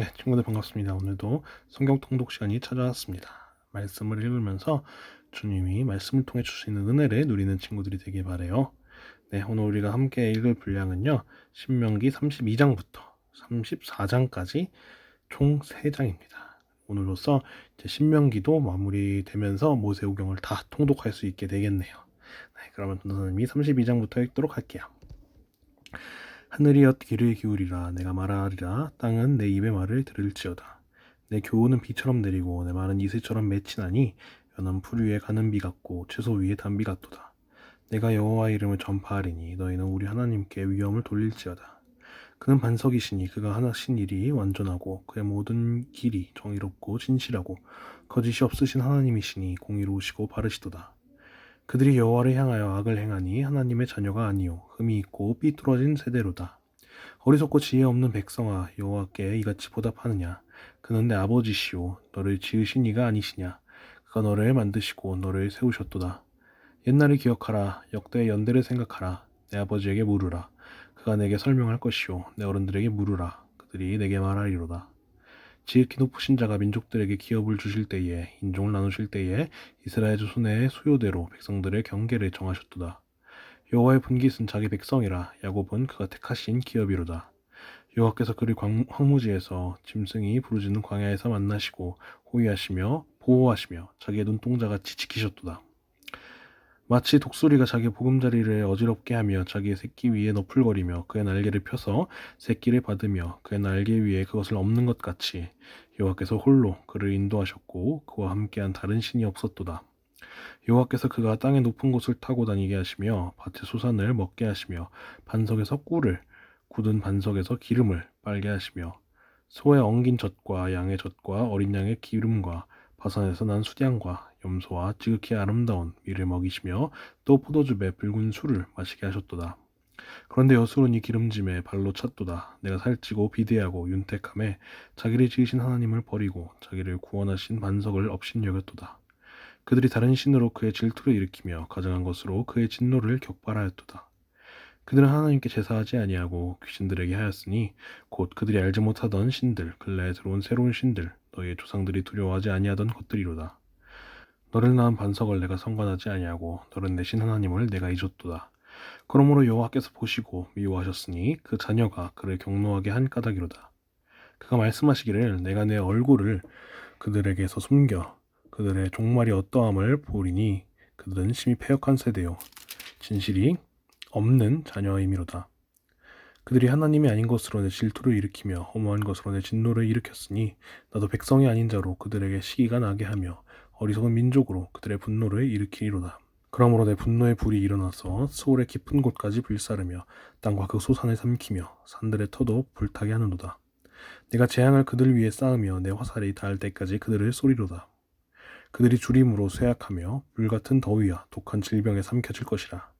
네, 친구들 반갑습니다. 오늘도 성경 통독 시간이 찾아왔습니다. 말씀을 읽으면서 주님이 말씀을 통해 주시는 은혜를 누리는 친구들이 되길 바래요. 네, 오늘 우리가 함께 읽을 분량은요. 신명기 32장부터 34장까지 총 3장입니다. 오늘로써 이제 신명기도 마무리되면서 모세오경을 다 통독할 수 있게 되겠네요. 네, 그러면 선생님이 32장부터 읽도록 할게요. 하늘이여 귀를 기울이라 내가 말하리라. 땅은 내 입의 말을 들을지어다. 내 교훈은 비처럼 내리고 내 말은 이슬처럼 맺히나니 연한 풀 위에 가는 비 같고 채소 위에 단비 같도다. 내가 여호와 이름을 전파하리니 너희는 우리 하나님께 위엄을 돌릴지어다. 그는 반석이시니 그가 하나신 일이 완전하고 그의 모든 길이 정의롭고 진실하고 거짓이 없으신 하나님이시니 공의로우시고 바르시도다 그들이 여호와를 향하여 악을 행하니 하나님의 자녀가 아니요 흠이 있고 삐뚤어진 세대로다. 어리석고 지혜 없는 백성아 여호와께 이같이 보답하느냐? 그는 내 아버지시오. 너를 지으신 이가 아니시냐? 그가 너를 만드시고 너를 세우셨도다. 옛날을 기억하라. 역대의 연대를 생각하라. 내 아버지에게 물으라. 그가 내게 설명할 것이요 내 어른들에게 물으라. 그들이 내게 말하리로다. 지극히 높으신 자가 민족들에게 기업을 주실 때에 인종을 나누실 때에 이스라엘 자손의 수요대로 백성들의 경계를 정하셨도다. 여호와의 분깃은 자기 백성이라 야곱은 그가 택하신 기업이로다. 여호와께서 그를 광- 황무지에서 짐승이 부르짖는 광야에서 만나시고 호위하시며 보호하시며 자기의 눈동자같이 지키셨도다. 마치 독수리가 자기 보금자리를 어지럽게 하며 자기의 새끼 위에 너풀거리며 그의 날개를 펴서 새끼를 받으며 그의 날개 위에 그것을 엎는 것 같이 여호와께서 홀로 그를 인도하셨고 그와 함께한 다른 신이 없었도다. 여호와께서 그가 땅의 높은 곳을 타고 다니게 하시며 밭의 소산을 먹게 하시며 반석에서 꿀을 굳은 반석에서 기름을 빨게 하시며 소의 엉긴 젖과 양의 젖과 어린 양의 기름과 바산에서 난 수량과 염소와 지극히 아름다운 밀을 먹이시며 또 포도즙에 붉은 술을 마시게 하셨도다. 그런데 여수론 이 기름짐에 발로 찼도다. 내가 살찌고 비대하고 윤택함에 자기를 지으신 하나님을 버리고 자기를 구원하신 반석을 업신여겼도다. 그들이 다른 신으로 그의 질투를 일으키며 가증한 것으로 그의 진노를 격발하였도다. 그들은 하나님께 제사하지 아니하고 귀신들에게 하였으니 곧 그들이 알지 못하던 신들 근래에 들어온 새로운 신들 너희의 조상들이 두려워하지 아니하던 것들이로다. 너를 낳은 반석을 내가 성관하지 아니하고 너를 내신 하나님을 내가 잊었도다. 그러므로 여호와께서 보시고 미워하셨으니 그 자녀가 그를 경노하게 한 까닭이로다. 그가 말씀하시기를 내가 내 얼굴을 그들에게서 숨겨 그들의 종말이 어떠함을 보리니 그들은 심히 패역한 세대요 진실이 없는 자녀임이로다. 그들이 하나님이 아닌 것으로 내 질투를 일으키며 허무한 것으로 내 진노를 일으켰으니 나도 백성이 아닌 자로 그들에게 시기가 나게 하며 어리석은 민족으로 그들의 분노를 일으키리로다. 그러므로 내 분노의 불이 일어나서 스올의 깊은 곳까지 불사르며 땅과 그 소산을 삼키며 산들의 터도 불타게 하는도다. 내가 재앙을 그들 위에 쌓으며 내 화살이 닿을 때까지 그들을 쏘리로다. 그들이 주림으로 쇠약하며 불같은 더위와 독한 질병에 삼켜질 것이라.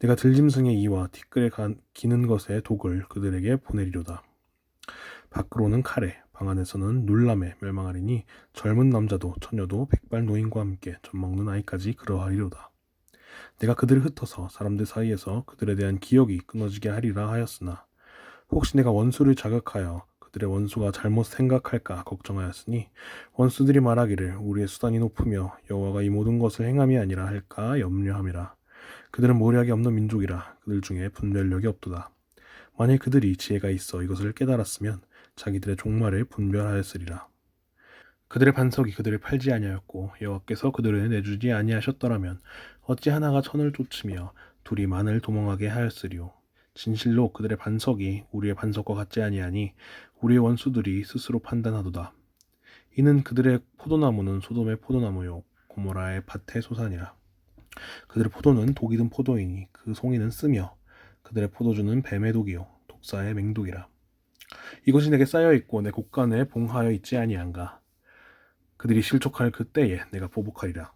내가 들짐승의 이와 티끌에 가- 기는 것의 독을 그들에게 보내리로다. 밖으로는 칼에, 방 안에서는 놀람에 멸망하리니 젊은 남자도 처녀도 백발 노인과 함께 젖 먹는 아이까지 그러하리로다. 내가 그들을 흩어서 사람들 사이에서 그들에 대한 기억이 끊어지게 하리라 하였으나 혹시 내가 원수를 자극하여 그들의 원수가 잘못 생각할까 걱정하였으니 원수들이 말하기를 우리의 수단이 높으며 여호와가 이 모든 것을 행함이 아니라 할까 염려함이라 그들은 모략이 없는 민족이라 그들 중에 분별력이 없도다 만일 그들이 지혜가 있어 이것을 깨달았으면 자기들의 종말을 분별하였으리라. 그들의 반석이 그들을 팔지 아니하였고 여호와께서 그들을 내주지 아니하셨더라면 어찌 하나가 천을 쫓으며 둘이 만을 도망하게 하였으리요? 진실로 그들의 반석이 우리의 반석과 같지 아니하니 우리의 원수들이 스스로 판단하도다. 이는 그들의 포도나무는 소돔의 포도나무요 고모라의 밭의 소산이라. 그들의 포도는 독이 든 포도이니 그 송이는 쓰며 그들의 포도주는 뱀의 독이요 독사의 맹독이라 이것이 내게 쌓여 있고 내 곳간에 봉하여 있지 아니한가? 그들이 실족할 그때에 내가 보복하리라.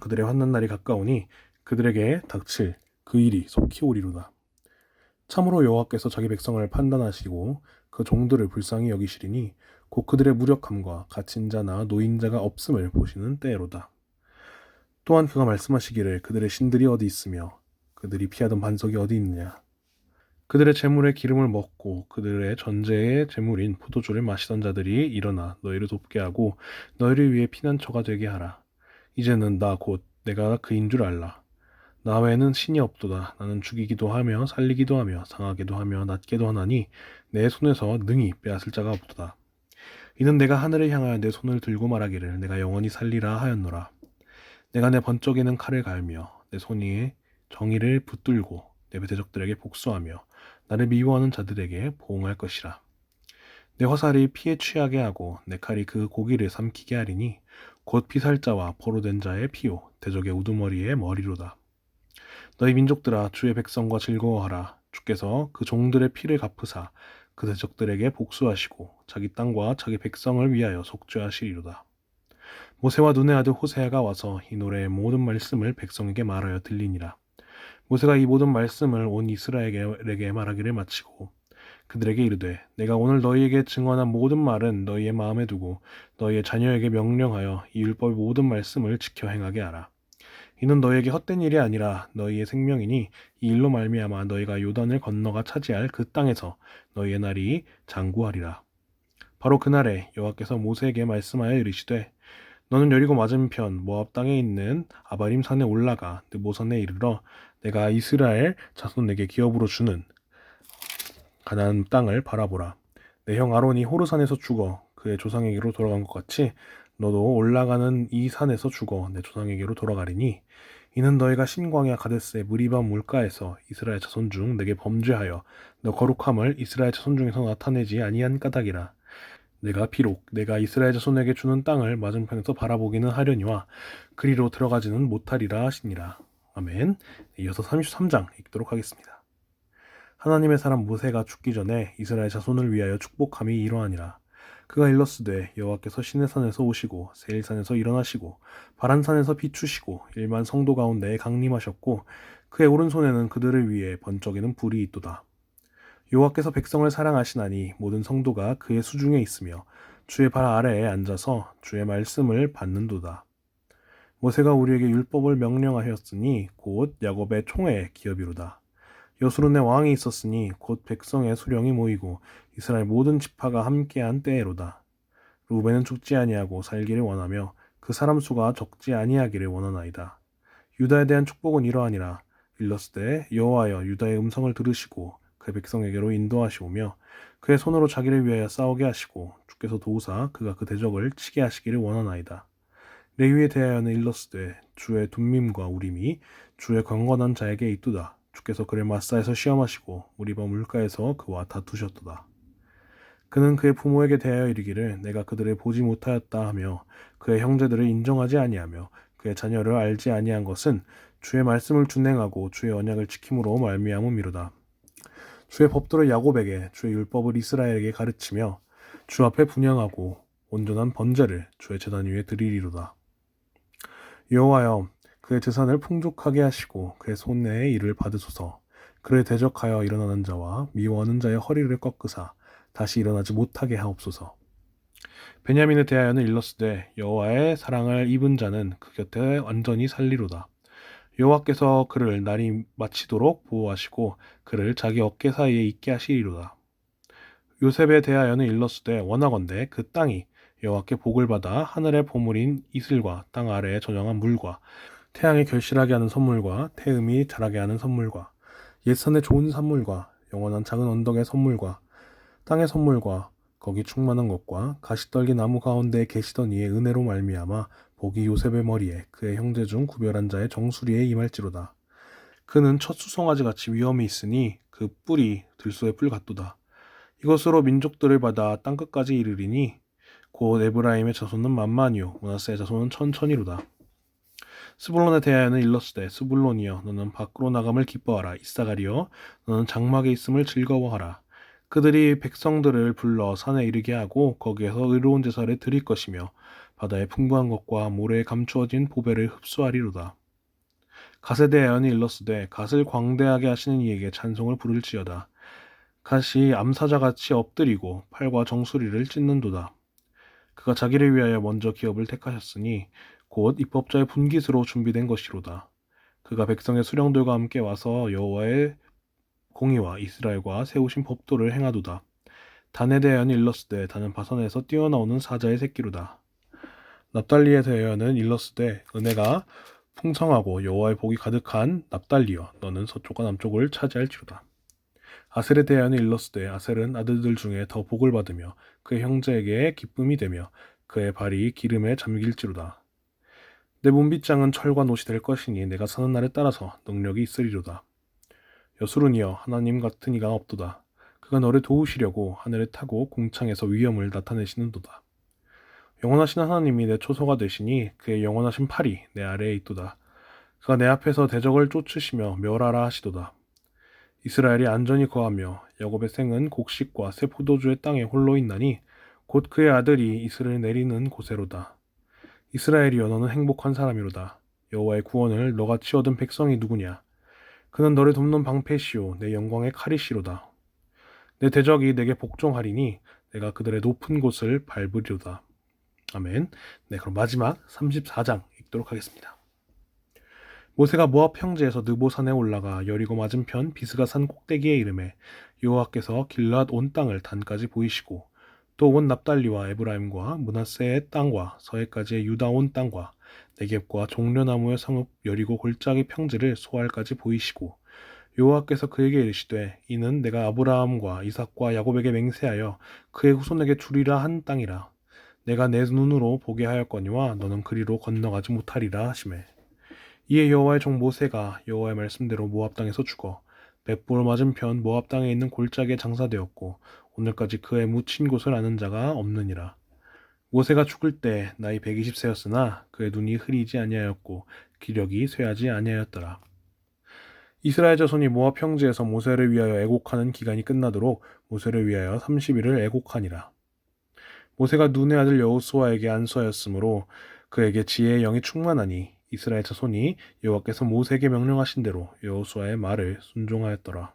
그들의 환난 날이 가까우니 그들에게 닥칠 그 일이 속히 오리로다. 참으로 여호와께서 자기 백성을 판단하시고 그 종들을 불쌍히 여기시리니 곧 그들의 무력함과 갇힌 자나 노인자가 없음을 보시는 때로다. 또한 그가 말씀하시기를 그들의 신들이 어디 있으며 그들이 피하던 반석이 어디 있느냐 그들의 재물의 기름을 먹고 그들의 전제의 재물인 포도주를 마시던 자들이 일어나 너희를 돕게 하고 너희를 위해 피난처가 되게 하라. 이제는 나 곧 내가 그인 줄 알라. 나 외에는 신이 없도다. 나는 죽이기도 하며 살리기도 하며 상하기도 하며 낫게도 하나니 내 손에서 능히 빼앗을 자가 없도다. 이는 내가 하늘을 향하여 내 손을 들고 말하기를 내가 영원히 살리라 하였노라. 내가 내 번쩍이는 칼을 갈며 내 손이 정의를 붙들고 내 대적들에게 복수하며 나를 미워하는 자들에게 보응할 것이라. 내 화살이 피에 취하게 하고 내 칼이 그 고기를 삼키게 하리니 곧 피살자와 포로된 자의 피요 대적의 우두머리의 머리로다. 너희 민족들아 주의 백성과 즐거워하라. 주께서 그 종들의 피를 갚으사 그 대적들에게 복수하시고 자기 땅과 자기 백성을 위하여 속죄하시리로다. 모세와 눈의 아들 호세아가 와서 이 노래의 모든 말씀을 백성에게 말하여 들리니라. 모세가 이 모든 말씀을 온 이스라엘에게 말하기를 마치고 그들에게 이르되 내가 오늘 너희에게 증언한 모든 말은 너희의 마음에 두고 너희의 자녀에게 명령하여 이 율법의 모든 말씀을 지켜 행하게 하라. 이는 너희에게 헛된 일이 아니라 너희의 생명이니 이 일로 말미암아 너희가 요단을 건너가 차지할 그 땅에서 너희의 날이 장구하리라. 바로 그날에 여호와께서 모세에게 말씀하여 이르시되 너는 여리고 맞은편 모압 땅에 있는 아바림 산에 올라가 느보산에 이르러 내가 이스라엘 자손에게 기업으로 주는 가나안 땅을 바라보라. 내 형 아론이 호르산에서 죽어 그의 조상에게로 돌아간 것 같이 너도 올라가는 이 산에서 죽어 내 조상에게로 돌아가리니 이는 너희가 신광야 가데스의 무리밤 물가에서 이스라엘 자손 중 내게 범죄하여 너 거룩함을 이스라엘 자손 중에서 나타내지 아니한 까닭이라. 내가 비록 내가 이스라엘 자손에게 주는 땅을 맞은편에서 바라보기는 하려니와 그리로 들어가지는 못하리라 하시니라. 아멘. 이어서 33장 읽도록 하겠습니다. 하나님의 사람 모세가 죽기 전에 이스라엘 자손을 위하여 축복함이 이러하니라. 그가 일렀으되 여호와께서 시내산에서 오시고 세일산에서 일어나시고 바란산에서 비추시고 일만 성도 가운데에 강림하셨고 그의 오른손에는 그들을 위해 번쩍이는 불이 있도다. 여호와께서 백성을 사랑하시나니 모든 성도가 그의 수중에 있으며 주의 발 아래에 앉아서 주의 말씀을 받는도다. 모세가 우리에게 율법을 명령하였으니 곧 야곱의 총회의 기업이로다. 여수론의 왕이 있었으니 곧 백성의 수령이 모이고 이스라엘 모든 지파가 함께한 때에로다. 루벤은 죽지 아니하고 살기를 원하며 그 사람 수가 적지 아니하기를 원하나이다. 유다에 대한 축복은 이러하니라. 일러스되 여호와여 유다의 음성을 들으시고 그 백성에게로 인도하시오며 그의 손으로 자기를 위하여 싸우게 하시고 주께서 도우사 그가 그 대적을 치게 하시기를 원하나이다. 레위에 대하여는 일러스되 주의 둠밈과 우림이 주의 강건한 자에게 있도다. 주께서 그를 마사에서 시험하시고 우리바 물가에서 그와 다투셨도다. 그는 그의 부모에게 대하여 이르기를 내가 그들을 보지 못하였다 하며 그의 형제들을 인정하지 아니하며 그의 자녀를 알지 아니한 것은 주의 말씀을 준행하고 주의 언약을 지킴으로 말미암음이로다. 주의 법도를 야곱에게 주의 율법을 이스라엘에게 가르치며 주 앞에 분양하고 온전한 번제를 주의 재단 위에 드리리로다. 여호와여 그의 재산을 풍족하게 하시고 그의 손내의 일을 받으소서 그를 대적하여 일어나는 자와 미워하는 자의 허리를 꺾으사 다시 일어나지 못하게 하옵소서. 베냐민에 대하여는 일렀으되 여호와의 사랑을 입은 자는 그 곁에 완전히 살리로다. 여호와께서 그를 날이 마치도록 보호하시고 그를 자기 어깨 사이에 있게 하시리로다. 요셉에 대하여는 일렀으되 원하건대 그 땅이 여호와께 복을 받아 하늘의 보물인 이슬과 땅 아래에 저장한 물과 태양이 결실하게 하는 선물과 태음이 자라게 하는 선물과 옛산의 좋은 산물과 영원한 작은 언덕의 선물과 땅의 선물과 거기 충만한 것과 가시떨기 나무 가운데 계시던 이의 은혜로 말미암아 복이 요셉의 머리에 그의 형제 중 구별한 자의 정수리에 임할지로다. 그는 첫 수송아지 같이 위험이 있으니 그 뿔이 들소의 뿔 같도다. 이것으로 민족들을 받아 땅끝까지 이르리니 곧 에브라임의 자손은 만만이요 문하세의 자손은 천천히로다. 스불론에 대하여는 일러스되 스불론이여 너는 밖으로 나감을 기뻐하라. 이사가리여 너는 장막에 있음을 즐거워하라. 그들이 백성들을 불러 산에 이르게 하고 거기에서 의로운 제사를 드릴 것이며 바다의 풍부한 것과 모래에 감추어진 보배를 흡수하리로다. 갓에 대하여는 일러스되 갓을 광대하게 하시는 이에게 찬송을 부를지어다. 갓이 암사자같이 엎드리고 팔과 정수리를 찢는도다 그가 자기를 위하여 먼저 기업을 택하셨으니 곧 입법자의 분깃으로 준비된 것이로다. 그가 백성의 수령들과 함께 와서 여호와의 공의와 이스라엘과 세우신 법도를 행하도다. 단에 대하여는 일러스되 단은 바산에서 뛰어나오는 사자의 새끼로다. 납달리에 대하여는 일러스되 은혜가 풍성하고 여호와의 복이 가득한 납달리여 너는 서쪽과 남쪽을 차지할지로다. 아셀에 대하여는 일러스되 아셀은 아들들 중에 더 복을 받으며 그의 형제에게 기쁨이 되며 그의 발이 기름에 잠길지로다. 내 문빗장은 철과 노시 될 것이니 내가 사는 날에 따라서 능력이 있으리로다. 여수run이여 하나님 같은 이가 없도다. 그가 너를 도우시려고 하늘에 타고 공창에서 위엄을 나타내시는도다. 영원하신 하나님이 내 초소가 되시니 그의 영원하신 팔이 내 아래에 있도다. 그가 내 앞에서 대적을 쫓으시며 멸하라 하시도다. 이스라엘이 안전히 거하며 야곱의 생은 곡식과 새 포도주의 땅에 홀로 있나니 곧 그의 아들이 이스를 내리는 곳에로다. 이스라엘이여 너는 행복한 사람이로다. 여호와의 구원을 너같이 얻은 백성이 누구냐? 그는 너를 돕는 방패시오 내 영광의 칼이시로다. 내 대적이 내게 복종하리니 내가 그들의 높은 곳을 밟으리로다. 아멘. 네, 그럼 마지막 34장 읽도록 하겠습니다. 모세가 모압 평지에서 느보산에 올라가 여리고 맞은편 비스가 산 꼭대기에 이름에 여호와께서 길앗 온 땅을 단까지 보이시고 또 온 납달리와 에브라임과 문하세의 땅과 서해까지의 유다 온 땅과 네겝과 종려나무의 성읍 여리고 골짜기 평지를 소알까지 보이시고 여호와께서 그에게 이르시되 이는 내가 아브라함과 이삭과 야곱에게 맹세하여 그의 후손에게 주리라 한 땅이라. 내가 내 눈으로 보게 하였거니와 너는 그리로 건너가지 못하리라 하시매 이에 여호와의 종 모세가 여호와의 말씀대로 모압 땅에서 죽어 벳볼 맞은 편 모압 땅에 있는 골짜기에 장사되었고 오늘까지 그의 묻힌 곳을 아는 자가 없느니라 모세가 죽을 때 나이 120세였으나 그의 눈이 흐리지 아니하였고 기력이 쇠하지 아니하였더라. 이스라엘 자손이 모압 평지에서 모세를 위하여 애곡하는 기간이 끝나도록 모세를 위하여 30일을 애곡하니라. 모세가 눈의 아들 여호수아에게 안수하였으므로 그에게 지혜의 영이 충만하니 이스라엘 자손이 여호와께서 모세에게 명령하신 대로 여호수아의 말을 순종하였더라.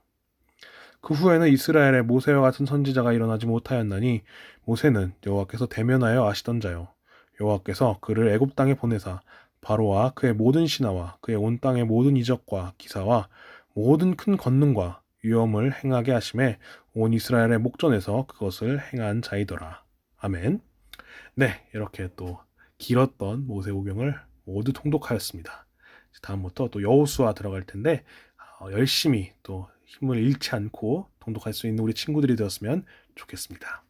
그 후에는 이스라엘에 모세와 같은 선지자가 일어나지 못하였나니 모세는 여호와께서 대면하여 아시던 자요 여호와께서 그를 애굽 땅에 보내사 바로와 그의 모든 신하와 그의 온 땅의 모든 이적과 기사와 모든 큰 권능과 위엄을 행하게 하심에 온 이스라엘의 목전에서 그것을 행한 자이더라. 아멘. 네, 이렇게 또 길었던 모세 오경을 모두 통독하였습니다. 다음부터 또 여호수아 들어갈 텐데 어, 열심히 또 힘을 잃지 않고 통독할 수 있는 우리 친구들이 되었으면 좋겠습니다.